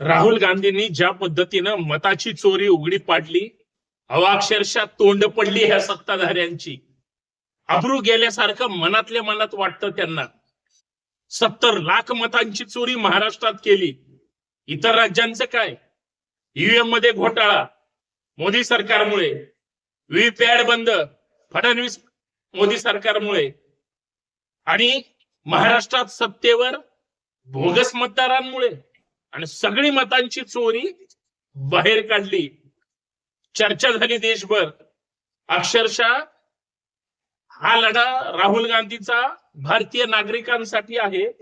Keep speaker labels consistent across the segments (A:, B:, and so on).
A: राहुल गांधींनी ज्या पद्धतीनं मताची चोरी उघडी पाडली अहो तोंड पडली ह्या सत्ताधाऱ्यांची. अब्रू गेल्यासारखं मनातल्या मनात वाटतं त्यांना. सत्तर लाख मतांची चोरी महाराष्ट्रात केली. इतर राज्यांचं काय? ईव्हीएममध्ये घोटाळा. मोदी सरकारमुळे. व्हीपॅड बंद. फडणवीस मोदी सरकारमुळे. आणि महाराष्ट्रात सत्तेवर बोगस मतदारांमुळे. आणि सगळी मतांची चोरी बाहेर काढली. चर्चा झाली देशभर. अक्षरशः हा लढा राहुल गांधीचा भारतीय नागरिकांसाठी आहे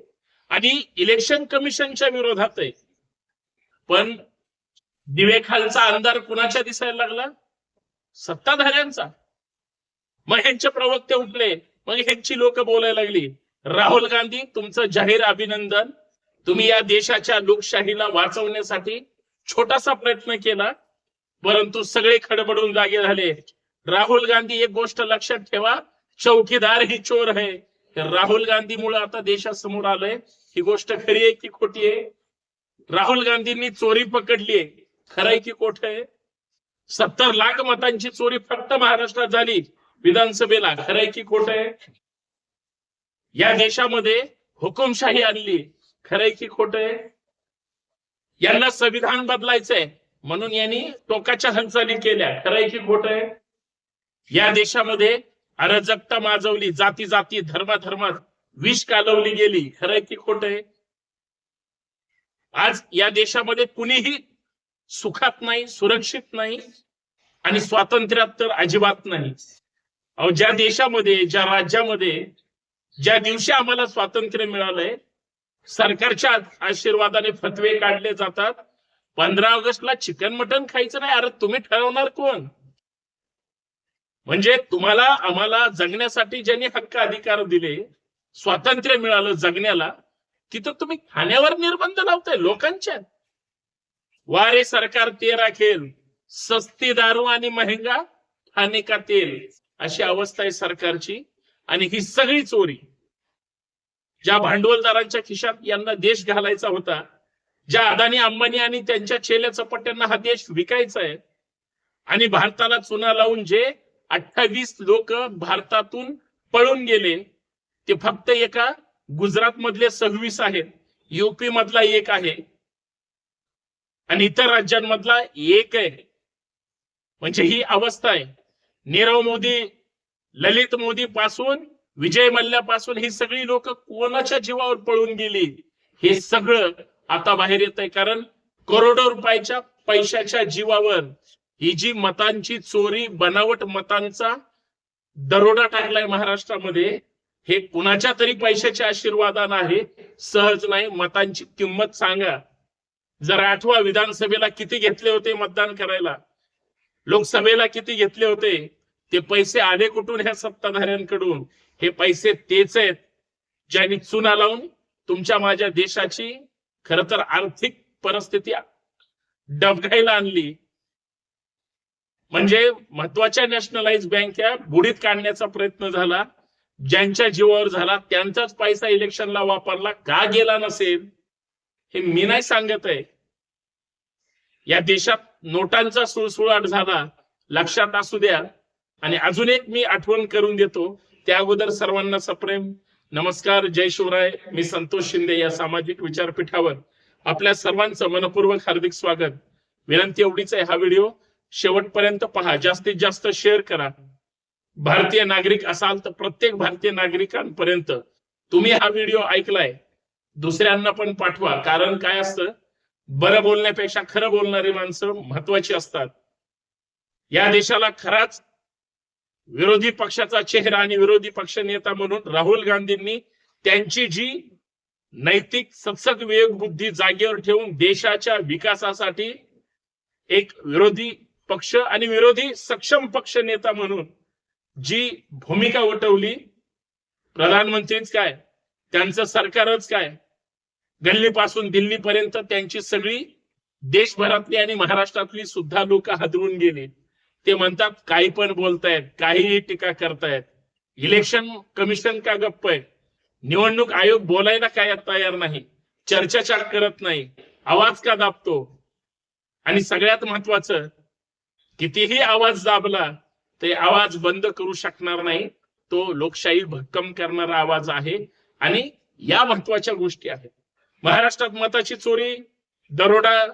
A: आणि इलेक्शन कमिशनच्या विरोधात आहे. पण दिवेखालचा अंधार कुणाच्या दिसायला लागला? सत्ताधाऱ्यांचा. मग ह्यांचे प्रवक्ते उठले. मग ह्यांची लोक बोलायला लागली. राहुल गांधी तुमचं जाहीर अभिनंदन. तुम्ही या देशाच्या लोकशाहीला वाचवण्यासाठी छोटासा प्रयत्न केला परंतु सगळे खडबडून जागे झाले. राहुल गांधी एक गोष्ट लक्षात ठेवा चौकीदार ही चोर आहे. राहुल गांधी मुळे आता देशासमोर आलंय. ही गोष्ट खरी आहे की खोटी आहे? राहुल गांधींनी चोरी पकडली आहे खरंय की खोट आहे? सत्तर लाख मतांची चोरी फक्त महाराष्ट्रात झाली विधानसभेला. खरंय की खोट आहे? या देशामध्ये हुकुमशाही आणली. खरंय की खोट आहे यांना संविधान बदलायचंय. म्हणून यांनी टोकाच्या हालचाली केल्या. खरंय की खोट आहे या देशामध्ये अराजकता माजवली जाती जाती धर्माधर्मात विष कालवली गेली. खरंय की खोट आहे आज या देशामध्ये कुणीही सुखात नाही सुरक्षित नाही आणि स्वातंत्र्यात तर अजिबात नाही. अहो ज्या देशामध्ये ज्या राज्यामध्ये ज्या दिवशी आम्हाला स्वातंत्र्य मिळालंय सरकारच्या आशीर्वादाने फतवे काढले जातात. पंधरा ऑगस्टला चिकन मटन खायचं नाही. अरे तुम्ही ठरवणार कोण? म्हणजे तुम्हाला आम्हाला जगण्यासाठी ज्यांनी हक्क अधिकार दिले स्वातंत्र्य मिळालं जगण्याला तिथं तुम्ही खाण्यावर निर्बंध लावताय लोकांच्या. वारे सरकार ते राखेल सस्ती दारू आणि महंगा खाने का तेल अशी अवस्था आहे सरकारची. आणि ही सगळी चोरी. ज्या भांडवलदारांच्या खिशात यांना देश घालायचा होता ज्या अदानी अंबानी आणि त्यांच्या चेल्या चपट्यांना हा देश विकायचा आहे आणि भारताला चुना लावून जे अठ्ठावीस लोक भारतातून पळून गेले ते फक्त एका गुजरात मधले सव्वीस आहेत युपी मधला एक आहे आणि इतर राज्यांमधला एक आहे. म्हणजे ही अवस्था आहे. नीरव मोदी ललित मोदी पासून विजय मल्ल्यापासून ही सगळी लोक कोणाच्या जीवावर पळून गेली हे सगळं आता बाहेर येत आहे कारण करोडो रुपयाच्या पैशाच्या जीवावर ही जी मतांची चोरी बनावट मतांचा दरोडा टाकलाय महाराष्ट्रामध्ये हे कुणाच्या तरी पैशाच्या आशीर्वादानं आहे सहज नाही. मतांची किंमत सांगा. जर आठवा विधानसभेला किती घेतले होते मतदान करायला? लोकसभेला किती घेतले होते? ते पैसे आले कुठून ह्या सत्ताधाऱ्यांकडून? हे पैसे तेच आहेत ज्यांनी चुना लावून तुमच्या माझ्या देशाची खर तर आर्थिक परिस्थिती डबघाईला आणली. म्हणजे महत्त्वाच्या नॅशनलाइज बँका बुडीत काढण्याचा प्रयत्न झाला. ज्यांच्या जीवावर झाला त्यांचाच पैसा इलेक्शनला वापरला का गेला नसेल हे मी नाही सांगत आहे. या देशात नोटांचा सुळसुळाट झाला लक्षात असू द्या. आणि अजून एक मी आठवण करून देतो. त्या अगोदर सर्वांना सप्रेम. नमस्कार जय शिवराय. मी संतोष शिंदे या सामाजिक विचारपीठावर आपल्या सर्वांचं मनपूर्वक हार्दिक स्वागत. विनंती एवढीच आहे हा व्हिडिओ शेवटपर्यंत पहा. जास्तीत जास्त शेअर करा. भारतीय नागरिक असाल तर प्रत्येक भारतीय नागरिकांपर्यंत तुम्ही हा व्हिडिओ ऐकलाय दुसऱ्यांना पण पाठवा. कारण काय असतं? बरं बोलण्यापेक्षा खरं बोलणारी माणसं महत्वाची असतात. या देशाला खराच विरोधी पक्षाचा चेहरा आणि विरोधी पक्ष नेता म्हणून राहुल गांधींनी त्यांची जी नैतिक सत्सक विवेक बुद्धी जागेवर ठेवून देशाच्या विकासासाठी एक विरोधी पक्ष आणि विरोधी सक्षम पक्ष नेता म्हणून जी भूमिका वटवली प्रधानमंत्रीच काय त्यांचं सरकारच काय गल्लीपासून दिल्लीपर्यंत त्यांची सगळी देशभरातली आणि महाराष्ट्रातली सुद्धा लोक हादरून गेली. ते म्हणतात काही पण बोलतायत काहीही टीका करतायत. इलेक्शन कमिशन का गप्प आहे? निवडणूक आयोग बोलायला काय तयार नाही चर्चा करत नाही आवाज का दाबतो? आणि सगळ्यात महत्वाचं कितीही आवाज दाबला ते आवाज बंद करू शकणार नाही. तो लोकशाही भक्कम करणारा आवाज आहे आणि या महत्त्वाच्या गोष्टी आहेत. महाराष्ट्रात मताची चोरी दरोडा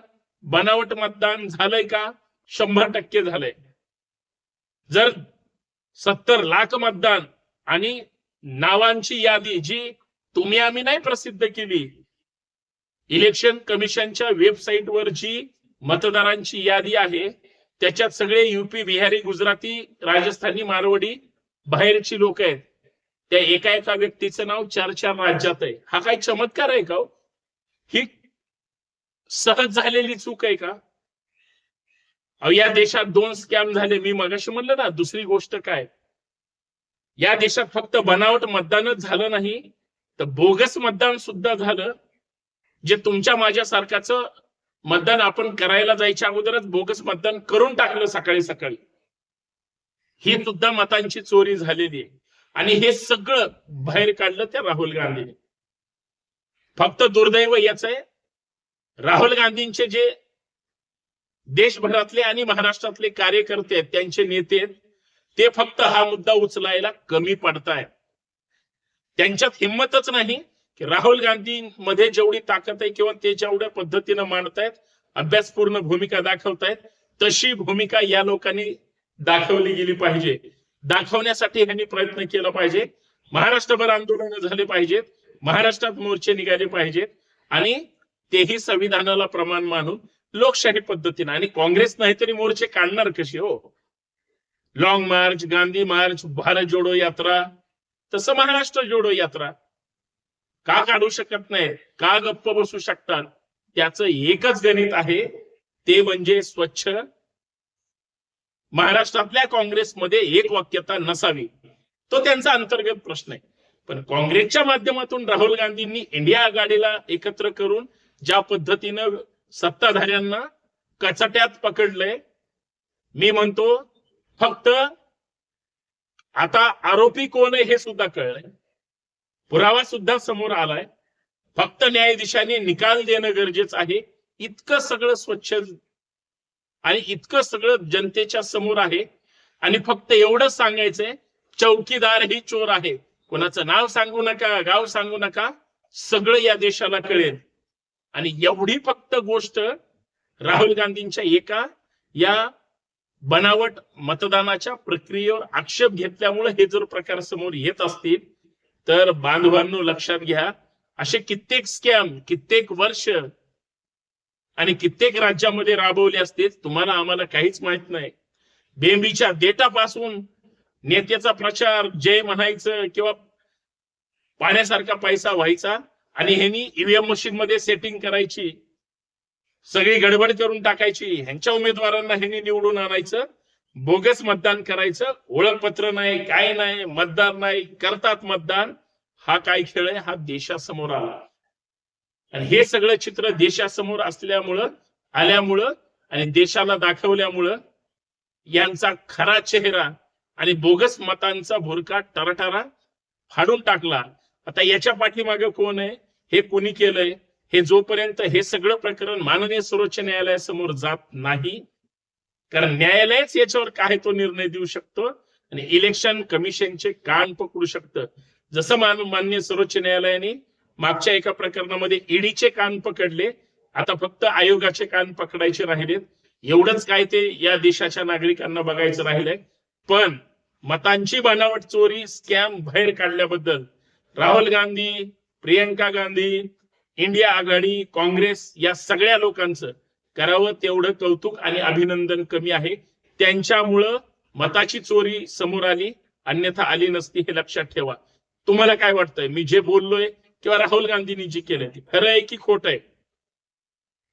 A: बनावट मतदान झालंय का? शंभर टक्के झालंय. जर सत्तर लाख मतदान आणि नावांची यादी जी तुम्ही आम्ही नाही प्रसिद्ध केली इलेक्शन कमिशनच्या वेबसाईटवर जी मतदारांची यादी आहे त्याच्यात सगळे युपी बिहारी गुजराती राजस्थानी मारवाडी बाहेरची लोक आहेत. त्या एका एका व्यक्तीचं नाव चार चार राज्यात आहे. हा काही चमत्कार आहे का हो? ही सहज झालेली चूक आहे का? या देशात दोन स्कॅम झाले. मी मगाशी म्हणलं ना दुसरी गोष्ट काय? या देशात फक्त बनावट मतदानच झालं नाही तर बोगस मतदान सुद्धा झालं. जे तुमच्या माझ्यासारख्याच मतदान आपण करायला जायच्या अगोदरच बोगस मतदान करून टाकलं सकाळी सकाळी. ही सुद्धा मतांची चोरी झालेली आहे. आणि हे सगळं बाहेर काढलं त्या राहुल गांधीने. फक्त दुर्दैव याच आहे. राहुल गांधींचे जे देशभरातले आणि महाराष्ट्रातले कार्यकर्ते आहेत त्यांचे नेते आहेत. ते फक्त हा मुद्दा उचलायला कमी पडतायत. त्यांच्यात हिंमतच नाही की राहुल गांधींमध्ये जेवढी ताकद आहे किंवा ते जेवढ्या पद्धतीनं मांडतायत अभ्यासपूर्ण भूमिका दाखवतायत तशी भूमिका या लोकांनी दाखवली गेली पाहिजे. दाखवण्यासाठी ह्यांनी प्रयत्न केला पाहिजे. महाराष्ट्रभर आंदोलन झाले पाहिजेत. महाराष्ट्रात मोर्चे निघाले पाहिजेत. आणि तेही संविधानाला प्रमाण मानून लोकशाही पद्धतीनं. आणि काँग्रेस नाही तरी मोर्चे काढणार कशी हो? Long march Gandhi march Bharat Jodo Yatra. तसं महाराष्ट्र जोडो यात्रा. का काढू शकत नाही? का गप्प बसू शकतात? त्याचं एकच गणित आहे. ते म्हणजे स्वच्छ. महाराष्ट्रातल्या काँग्रेसमध्ये एक वाक्यता नसावी. तो त्यांचा अंतर्गत प्रश्न आहे. पण काँग्रेसच्या माध्यमातून राहुल गांधींनी इंडिया आघाडीला एकत्र करून ज्या पद्धतीनं सत्ताधाऱ्यांना कचाट्यात पकडलंय मी म्हणतो फक्त आता आरोपी कोण आहे हे सुद्धा कळलंय. पुरावा सुद्धा समोर आलाय. फक्त न्यायाधीशाने निकाल देणं गरजेचं आहे. इतकं सगळं स्वच्छ आणि इतकं सगळं जनतेच्या समोर आहे. आणि फक्त एवढंच सांगायचंय चौकीदार ही चोर आहे. कोणाचं नाव सांगू नका गाव सांगू नका सगळं या देशाला कळेल. आणि एवढी फक्त गोष्ट राहुल गांधींच्या एका या बनावट मतदानाच्या प्रक्रियेवर आक्षेप घेतल्यामुळे हे जर प्रकार समोर येत असतील तर बांधवांनो लक्षात घ्या असे कित्येक स्कॅम कित्येक वर्ष आणि कित्येक राज्यामध्ये राबवले असतील तुम्हाला आम्हाला काहीच माहीत नाही. बेंबीच्या देटापासून नेत्याचा प्रचार जय म्हणायचं किंवा पाण्यासारखा पैसा व्हायचा आणि ह्यांनी ईव्हीएम मशीन मध्ये सेटिंग करायची सगळी गडबड करून टाकायची. ह्यांच्या उमेदवारांना ह्यांनी निवडून आणायचं बोगस मतदान करायचं. ओळखपत्र नाही काय नाही मतदार नाही करतात मतदान. हा काय खेळ आहे? हा देशासमोर आला. आणि हे सगळं चित्र देशासमोर असल्यामुळं आल्यामुळं आणि देशाला दाखवल्यामुळं यांचा खरा चेहरा आणि बोगस मतांचा भुरका टराटारा फाडून टाकला. आता याच्या पाठीमागे कोण आहे? हे कोणी केलंय? हे जोपर्यंत हे सगळं प्रकरण माननीय सर्वोच्च न्यायालयासमोर जात नाही कारण न्यायालयच याच्यावर काय तो निर्णय देऊ शकतो? आणि इलेक्शन कमिशनचे कान पकडू शकतं. जसं मान मान्य सर्वोच्च न्यायालयाने मागच्या एका प्रकरणामध्ये ईडीचे कान पकडले आता फक्त आयोगाचे कान पकडायचे राहिलेत. एवढंच काय ते या देशाच्या नागरिकांना बघायचं राहिलंय. पण मतांची बनावट चोरी स्कॅम बाहेर काढल्याबद्दल राहुल गांधी प्रियंका गांधी इंडिया आघाडी काँग्रेस या सगळ्या लोकांचं करावं तेवढं कौतुक आणि अभिनंदन कमी आहे. त्यांच्यामुळं मताची चोरी समोर आली अन्यथा आली नसती हे लक्षात ठेवा. तुम्हाला काय वाटतंय? मी जे बोललोय किंवा राहुल गांधींनी जी केलंय ते खरं आहे की खोट आहे?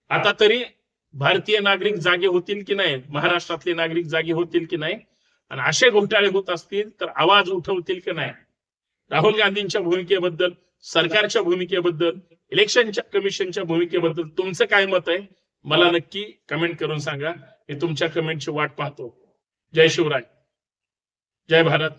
A: आता तरी भारतीय नागरिक जागे होतील की नाही? महाराष्ट्रातले नागरिक जागे होतील की नाही? आणि असे घोटाळे होत असतील तर आवाज उठवतील की नाही? राहुल गांधींच्या भूमिकेबद्दल सरकारच्या भूमिकेबद्दल इलेक्शनच्या कमिशनच्या भूमिकेबद्दल तुमचं काय मत आहे? मला नक्की कमेंट करून सांगा. मी तुमच्या कमेंटची वाट पाहतो. जय शिवराय. जय भारत.